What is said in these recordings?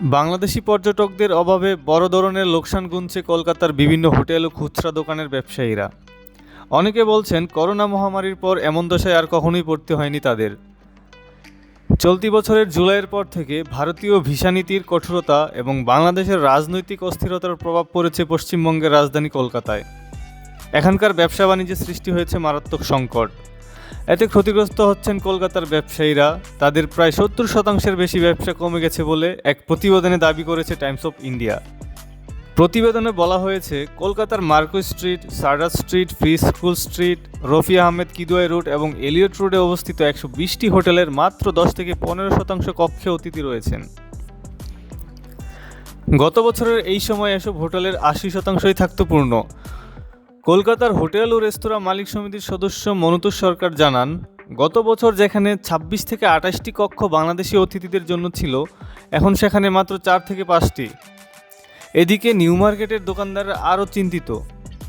বাংলাদেশি পর্যটকদের অভাবে বড় ধরনের লোকসান গুনছে কলকাতার বিভিন্ন হোটেল ও খুচরা দোকানের ব্যবসায়ীরা। অনেকে বলছেন, করোনা মহামারীর পর এমন দশায় আর কখনোই পড়তে হয়নি তাদের। চলতি বছরের জুলাইয়ের পর থেকে ভারতীয় ভিসা নীতির কঠোরতা এবং বাংলাদেশের রাজনৈতিক অস্থিরতার প্রভাব পড়েছে পশ্চিমবঙ্গের রাজধানী কলকাতায়। এখানকার ব্যবসা বাণিজ্যে সৃষ্টি হয়েছে মারাত্মক সংকট। এতে ক্ষতিগ্রস্ত হচ্ছেন কলকাতার ব্যবসায়ীরা। তাদের প্রায় সত্তর শতাংশের বেশি ব্যবসা কমে গেছে বলে এক প্রতিবেদনে দাবি করেছে টাইমস অফ ইন্ডিয়া। প্রতিবেদনে বলা হয়েছে, কলকাতার মার্কো স্ট্রিট সারদার street free school street, Rafi Ahmed Kidwai road এবং এলিয়ট রোডে অবস্থিত একশো বিশটি হোটেলের মাত্র দশ থেকে পনেরো শতাংশ কক্ষে অতিথি রয়েছেন। গত বছরের এই সময় এসব হোটেলের আশি শতাংশই থাকত পূর্ণ কলকাতার হোটেল ও রেস্তোরাঁ মালিক সমিতির সদস্য মনুতোষ সরকার জানান, গত বছর যেখানে ২৬ থেকে আঠাশটি কক্ষ বাংলাদেশি অতিথিদের জন্য ছিল, এখন সেখানে মাত্র চার থেকে পাঁচটি। এদিকে নিউ মার্কেটের দোকানদাররা আরও চিন্তিত,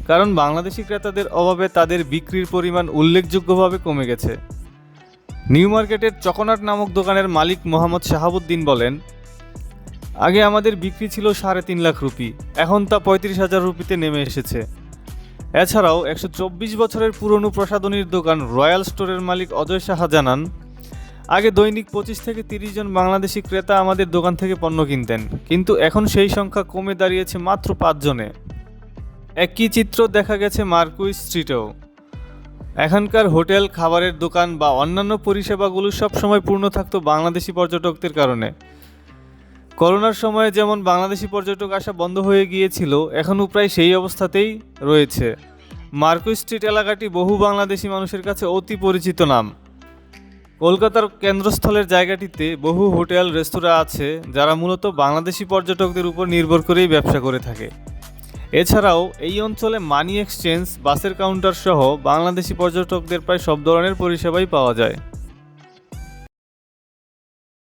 কারণ বাংলাদেশি ক্রেতাদের অভাবে তাদের বিক্রির পরিমাণ উল্লেখযোগ্যভাবে কমে গেছে। নিউ মার্কেটের চকনাট নামক দোকানের মালিক মোহাম্মদ শাহাবুদ্দিন বলেন, আগে আমাদের বিক্রি ছিল সাড়ে তিন লাখ রুপি, এখন তা পঁয়ত্রিশ হাজার রুপিতে নেমে এসেছে। এছাড়াও একশো চব্বিশ বছরের পুরনো প্রসাধনীর দোকান রয়্যাল স্টোরের মালিক অজয় সাহা জানান, আগে দৈনিক পঁচিশ থেকে তিরিশ জন বাংলাদেশি ক্রেতা আমাদের দোকান থেকে পণ্য কিনতেন, কিন্তু এখন সেই সংখ্যা কমে দাঁড়িয়েছে মাত্র পাঁচজনে একই চিত্র দেখা গেছে মার্কুই স্ট্রিটেও। এখানকার হোটেল, খাবারের দোকান বা অন্যান্য পরিষেবাগুলো সবসময় পূর্ণ থাকতো বাংলাদেশি পর্যটকদের কারণে। করোনার সময়ে যেমন বাংলাদেশি পর্যটক আসা বন্ধ হয়ে গিয়েছিল, এখনও প্রায় সেই অবস্থাতেই রয়েছে। মার্কো স্ট্রিট এলাকাটি বহু বাংলাদেশি মানুষের কাছে অতি পরিচিত নাম। কলকাতার কেন্দ্রস্থলের জায়গাটিতে বহু হোটেল, রেস্তোরাঁ আছে, যারা মূলত বাংলাদেশি পর্যটকদের উপর নির্ভর করেই ব্যবসা করে থাকে। এছাড়াও এই অঞ্চলে মানি এক্সচেঞ্জ, বাসের কাউন্টার সহ বাংলাদেশি পর্যটকদের প্রায় সব ধরনের পরিষেবাই পাওয়া যায়।